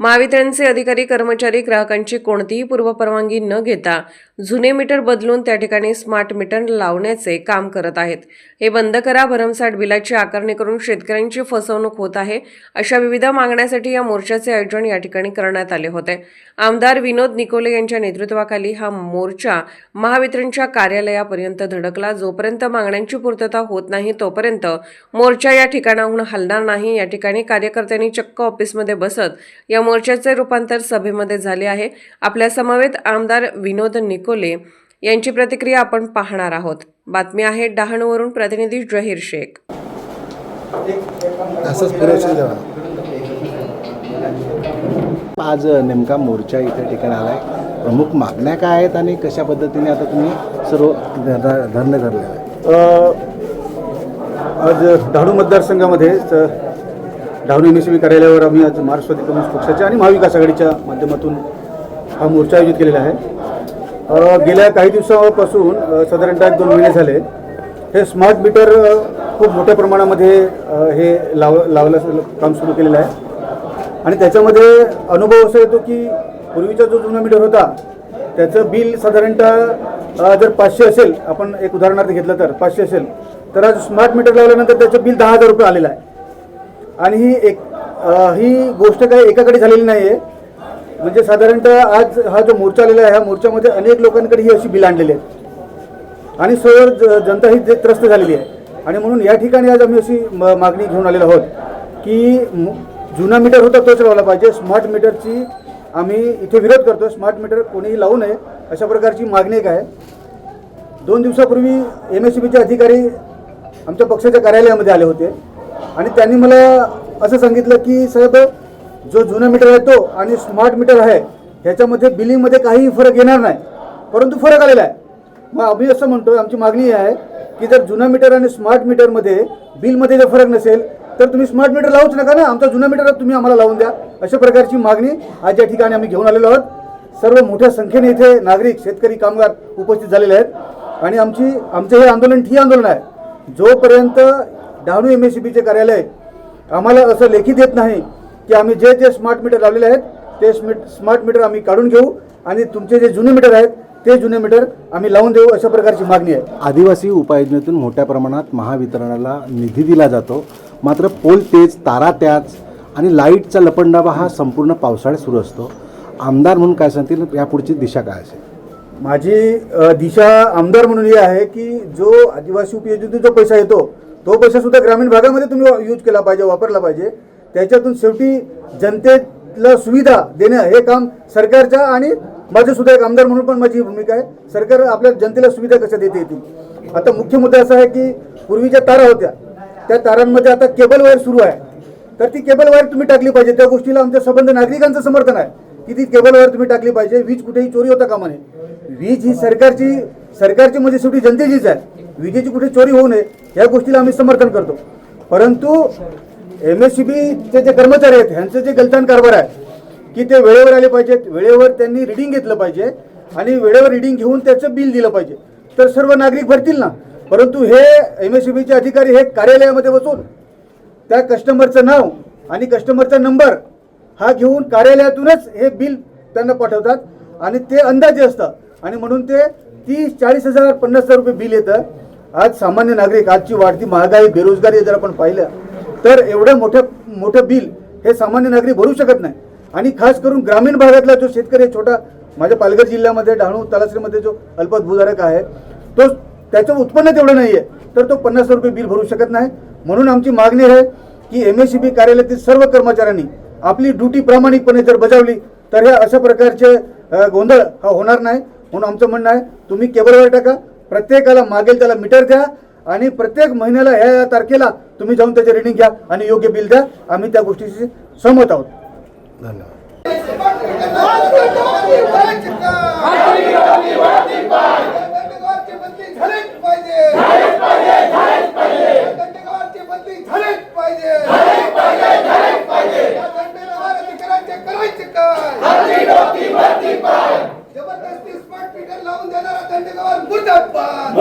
महावितरणचे अधिकारी कर्मचारी ग्राहकांची कोणतीही पूर्वपरवानगी न घेता जुने मीटर बदलून त्या ठिकाणी स्मार्ट मीटर लावण्याचे काम करत आहेत. हे बंद करा भरमसाठ बिलाची आकारणी करून शेतकऱ्यांची फसवणूक होत आहे अशा विविध मागण्यासाठी या मोर्चाचे आयोजन या ठिकाणी करण्यात आले होते. आमदार विनोद निकोले यांच्या नेतृत्वाखाली हा मोर्चा महावितरणच्या कार्यालयापर्यंत धडकला. जोपर्यंत मागण्यांची पूर्तता होत नाही तोपर्यंत मोर्चा या ठिकाणाहून हलणार नाही. या ठिकाणी कार्यकर्त्यांनी चक्क ऑफिसमध्ये बसत या मोर्चाचे रूपांतर सभेमध्ये झाले आहे. आपल्या समवेत आमदार विनोद निकोले यांची प्रतिक्रिया आपण पाहणार आहोत. बातमी आहे डहाणूवरून प्रतिनिधी जहीर शेख. आज नेमका मोर्चा इथे ठिकाणी आला आहे प्रमुख मागण्या काय आहेत आणि कशा पद्धतीने आता तुम्ही सर्व धरणे धरले आज डहाणू मतदारसंघामध्ये च- मिसवी बी कार्यालयावर आम्ही आज महाराष्ट्रवादी कम्युनिस्ट पक्षाच्या आणि महाविकास आघाडीच्या माध्यमातून हा मोर्चा आयोजित केलेला आहे. गेल्या काही दिवसापासून साधारणतः एक दोन महिने झाले. हे स्मार्ट मीटर खूप मोठ्या प्रमाणामध्ये हे लाव लावलं काम सुरू केलेलं आहे. आणि त्याच्यामध्ये अनुभव असा येतो की पूर्वीचा जो जुना मीटर होता त्याचं बिल साधारणतः जर पाचशे असेल आपण एक उदाहरणार्थ घेतलं तर पाचशे असेल तर आज स्मार्ट मीटर लावल्यानंतर त्याचं बिल दहा हजार रुपये आलेलं आहे. आणि ही एक ही गोष्ट काही एकाकडे झालेली नाही आहे म्हणजे साधारणतः आज हा जो मोर्चा आलेला आहे ह्या मोर्चामध्ये अनेक लोकांकडे ही अशी बिल आणलेली आहेत. आणि सर ज- जनता ही जे- त्रस्त झालेली आहे. आणि म्हणून या ठिकाणी आज आम्ही अशी म- मागणी घेऊन आलेलो आहोत की मु- जुना मीटर होता तोच लावला पाहिजे. स्मार्ट मीटरची आम्ही इथे विरोध करतो स्मार्ट मीटर कोणीही लावू नये अशा प्रकारची मागणी एक आहे. दोन दिवसापूर्वी एम एस सी बीचे अधिकारी आमच्या पक्षाच्या कार्यालयामध्ये आले होते. आणि त्यांनी मला असं सांगितलं की साहेब जो जुना मीटर आहे तो आणि स्मार्ट मीटर आहे ह्याच्यामध्ये बिलिंगमध्ये काहीही फरक येणार नाही. परंतु फरक आलेला आहे. मग आम्ही असं म्हणतो आमची मागणी ही आहे की जर जुना मीटर आणि स्मार्ट मीटरमध्ये बिलमध्ये जर फरक नसेल तर तुम्ही स्मार्ट मीटर लावूच नका ना. आमचा जुना मीटर तुम्ही आम्हाला लावून द्या. अशा प्रकारची मागणी आज या ठिकाणी आम्ही घेऊन आलेलो आहोत. सर्व मोठ्या संख्येने इथे नागरिक शेतकरी कामगार उपस्थित झालेले आहेत. आणि आमची आमचं हे आंदोलन ठीक आंदोलन आहे. जोपर्यंत डहाणू एम एस सी बीचे कार्यालय आम्हाला असं लेखी देत नाही की आम्ही जे जे स्मार्ट मीटर लावलेले आहेत ते स्मिट स्मार्ट मीटर आम्ही काढून घेऊ आणि तुमचे जे जुने मीटर आहेत ते जुने मीटर आम्ही लावून देऊ अशा प्रकारची मागणी आहे. आदिवासी उपाययोजनेतून मोठ्या प्रमाणात महावितरणाला निधी दिला जातो. मात्र पोल तेच तारा त्याच आणि लाईटचा लपंडावा हा संपूर्ण पावसाळ्यात सुरू असतो. आमदार म्हणून काय सांगतील यापुढची दिशा काय असेल? माझी दिशा आमदार म्हणून ही आहे की जो आदिवासी उपयोजनेतून जो पैसा येतो तो पैसा सुद्धा ग्रामीण भागामध्ये तुम्ही यूज केला पाहिजे वापरला पाहिजे. त्याच्यातून शेवटी जनतेला सुविधा देणं हे काम सरकारच्या आणि माझं सुद्धा एक आमदार म्हणून पण माझी भूमिका आहे. सरकार आपल्या जनतेला सुविधा कशा देते येतील आता मुख्य मुद्दा असा आहे की पूर्वीच्या तारा होत्या. त्या तारांमध्ये आता केबल वायर सुरू आहे. तर ती केबल वायर तुम्ही टाकली पाहिजे. त्या गोष्टीला आमच्या संबंध नागरिकांचं समर्थन आहे. की ती केबल वायर तुम्ही टाकली पाहिजे. वीज कुठेही चोरी होता कामा नये. वीज ही सरकारची सरकारची म्हणजे शेवटी जनतेचीच आहे. विजेची कुठे चोरी होऊ नये. या गोष्टीला आम्ही समर्थन करतो. परंतु एम एस सी बीचे जे कर्मचारी आहेत ह्यांचं जे गलतान कारभार आहे की ते वेळेवर आले पाहिजेत वेळेवर त्यांनी रिडिंग घेतलं पाहिजे आणि वेळेवर रिडिंग घेऊन त्याचं बिल दिलं पाहिजे. तर सर्व नागरिक भरतील ना? परंतु हे एम एस सी बीचे अधिकारी हे कार्यालयामध्ये बसून त्या कस्टमरचं नाव आणि कस्टमरचा नंबर हा घेऊन कार्यालयातूनच हे बिल त्यांना पाठवतात आणि ते अंदाजे असतं. आणि म्हणून ते तीस चाळीस हजार पन्नास हजार रुपये बिल येतं. आज सामान्य नागरिक आजची वाढती महागाई बेरोजगारी जर आपण पाहिलं तर एवढं मोठं मोठं बिल हे सामान्य नागरिक भरू शकत नाही. आणि खास करून ग्रामीण भागातला जो शेतकरी आहे, छोटा माझ्या पालघर जिल्ह्यामध्ये डहाणू तलासरीमध्ये जो अल्पत भूधारक आहे तो त्याचं उत्पन्न तेवढं नाही आहे तर तो पन्नास रुपये बिल भरू शकत नाही. म्हणून आमची मागणी आहे की एम एस सी बी कार्यालयातील सर्व कर्मचाऱ्यांनी आपली ड्युटी प्रामाणिकपणे जर बजावली तर ह्या अशा प्रकारचे गोंधळ हा होणार नाही. म्हणून आमचं म्हणणं आहे तुम्ही केबलवर टाका प्रत्येकाला मागेल त्याला मीटर द्या आणि प्रत्येक महिन्याला ह्या या तारखेला तुम्ही जाऊन त्याचे रिडिंग घ्या आणि योग्य बिल द्या. आम्ही त्या गोष्टीशी सहमत आहोत. धन्यवाद. जबरदस्ती स्मार्ट मीटर लावून देणारा दंडकावर मुर्दाबाद